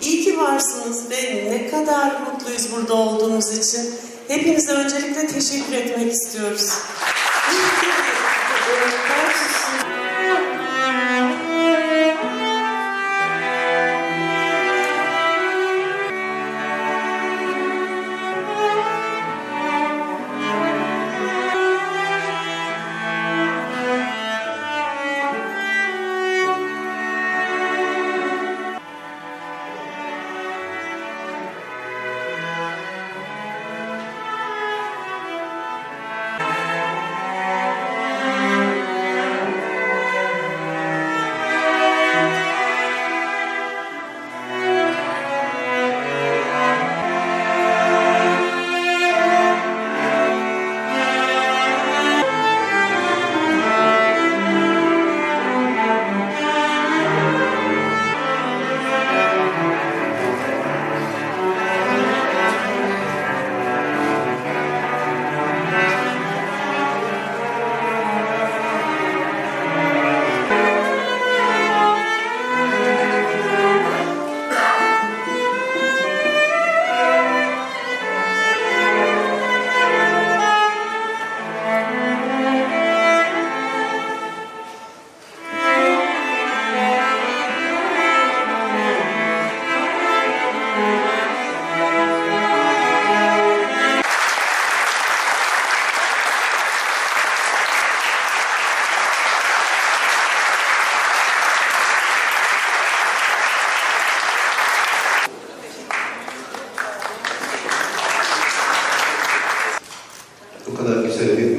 İyi ki varsınız ve ne kadar mutluyuz burada olduğunuz için. Hepinize öncelikle teşekkür etmek istiyoruz.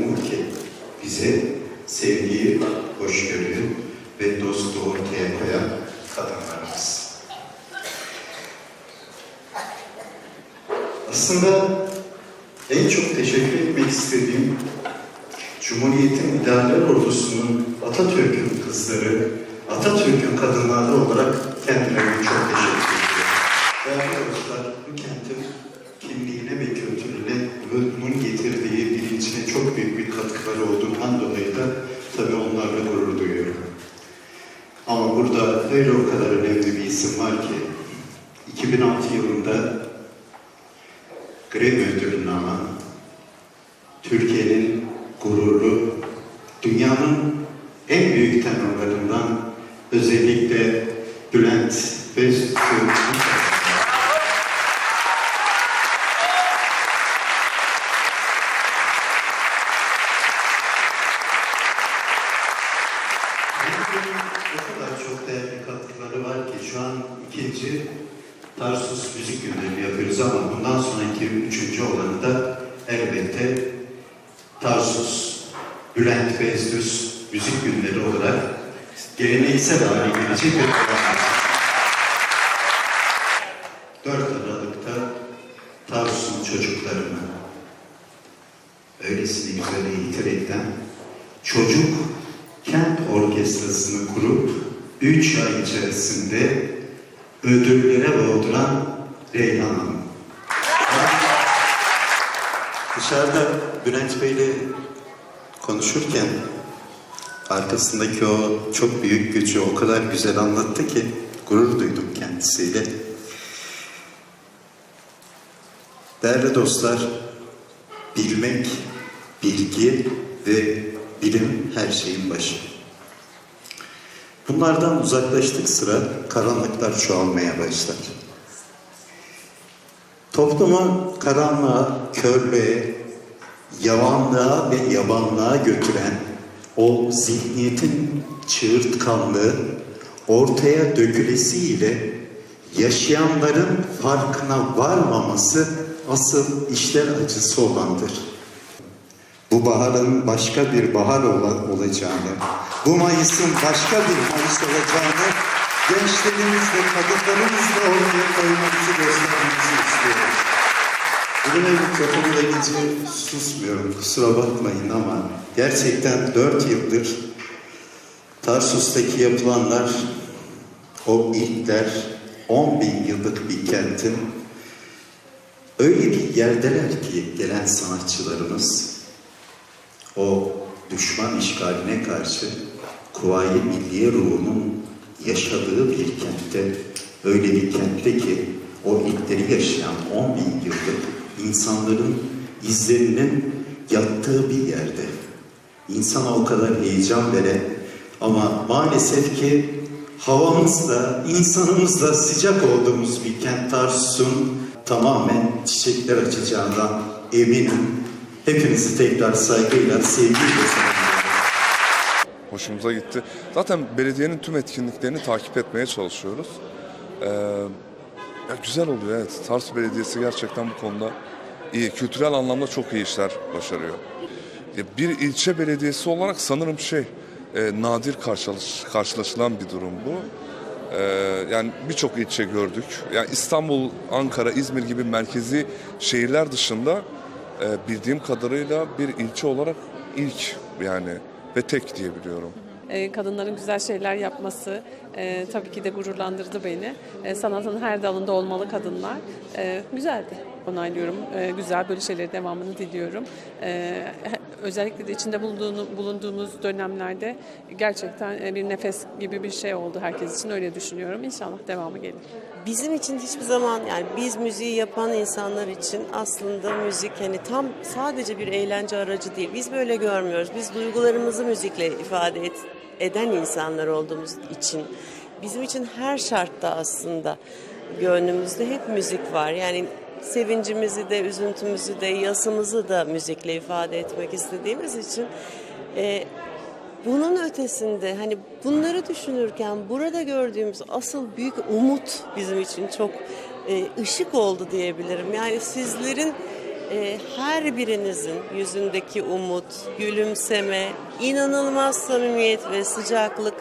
Umut ki bize sevgiyi, hoşgörüyü ve dostluğu ortaya koyan kadınlarımız. Aslında en çok teşekkür etmek istediğim Cumhuriyet'in idealler ordusunun Atatürk'ün kızları, Atatürk'ün kadınları olarak kendilerine çok teşekkür ediyorum. Öyle o kadar önemli bir isim var ki 2006 yılında Grammy ödülünü alan Türkiye'nin gururlu, dünyanın en büyük tenorlarından özellikle Bülent Öztürk'ün o kadar çok değerli katkıları var ki şu an ikinci Tarsus Müzik Günleri yapıyoruz ama bundan sonraki üçüncü olanı da elbette Tarsus Bülent Bezdüz Müzik Günleri olarak geleneksel hale gelecek program. 4 Aralık'ta Tarsus'un çocuklarını öylesine güzel eğiterekten çocuk kent orkestrasını kurup 3 ay içerisinde ödüllere boğduran Reyhan Hanım. Dışarıda Bülent Bey'le konuşurken arkasındaki o çok büyük gücü o kadar güzel anlattı ki gurur duydum kendisiyle. Değerli dostlar, bilmek, bilgi ve bilim her şeyin başı. Bunlardan uzaklaştık sıra karanlıklar çoğalmaya başlar. Toplumu karanlığa, körlüğe, yavanlığa ve yabanlığa götüren o zihniyetin çığırtkanlığı ortaya dökülesiyle yaşayanların farkına varmaması asıl işler acısı olandır. Bu baharın başka bir bahar ola- olacağını, bu Mayıs'ın başka bir Mayıs olacağını gençlerimizle, kadınlarımızla ortaya koymamızı göstermemizi istiyorum. Bugüne mikrofonda gece susmuyorum, kusura bakmayın ama gerçekten dört yıldır Tarsus'taki yapılanlar, o ilkler, 10 bin yıllık bir kentin öyle bir yerdeler ki gelen sanatçılarımız, o düşman işgaline karşı Kuvayi Milliye ruhunun yaşadığı bir kentte, öyle bir kentte ki o ilkleri yaşayan 10 bin yıllık insanların izlerinin yattığı bir yerde. İnsana o kadar heyecan veren ama maalesef ki havamızda, insanımızda sıcak olduğumuz bir kent Tarsus'un tamamen çiçekler açacağından eminim. Hepinizi tekrar saygıyla, sevgiyle. Hoşumuza gitti. Zaten belediyenin tüm etkinliklerini takip etmeye çalışıyoruz. Ee, ya güzel oluyor evet. Tarsus Belediyesi gerçekten bu konuda iyi. Kültürel anlamda çok iyi işler başarıyor. Ya bir ilçe belediyesi olarak sanırım şey e, nadir karşılaş, karşılaşılan bir durum bu. Ee, yani birçok ilçe gördük. Yani İstanbul, Ankara, İzmir gibi merkezi şehirler dışında e, bildiğim kadarıyla bir ilçe olarak ilk yani ve tek diyebiliyorum. E, kadınların güzel şeyler yapması e, tabii ki de gururlandırdı beni. E, sanatın her dalında olmalı kadınlar. E, güzeldi. Onaylıyorum. E, güzel böyle şeyleri devamını diliyorum. E, özellikle de içinde bulunduğunu, bulunduğumuz dönemlerde gerçekten e, bir nefes gibi bir şey oldu herkes için öyle düşünüyorum. İnşallah devamı gelir. Bizim için hiçbir zaman yani biz müziği yapan insanlar için aslında müzik hani tam sadece bir eğlence aracı değil. Biz böyle görmüyoruz. Biz duygularımızı müzikle ifade et- eden insanlar olduğumuz için bizim için her şartta aslında gönlümüzde hep müzik var. Yani sevincimizi de, üzüntümüzü de, yasımızı da müzikle ifade etmek istediğimiz için e, bunun ötesinde hani bunları düşünürken burada gördüğümüz asıl büyük umut bizim için çok e, ışık oldu diyebilirim. Yani sizlerin e, her birinizin yüzündeki umut, gülümseme, inanılmaz samimiyet ve sıcaklık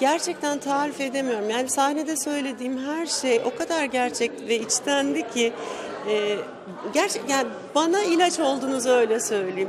gerçekten tarif edemiyorum. Yani sahnede söylediğim her şey o kadar gerçek ve içtendi ki e, gerçek yani bana ilaç oldunuz öyle söyleyeyim.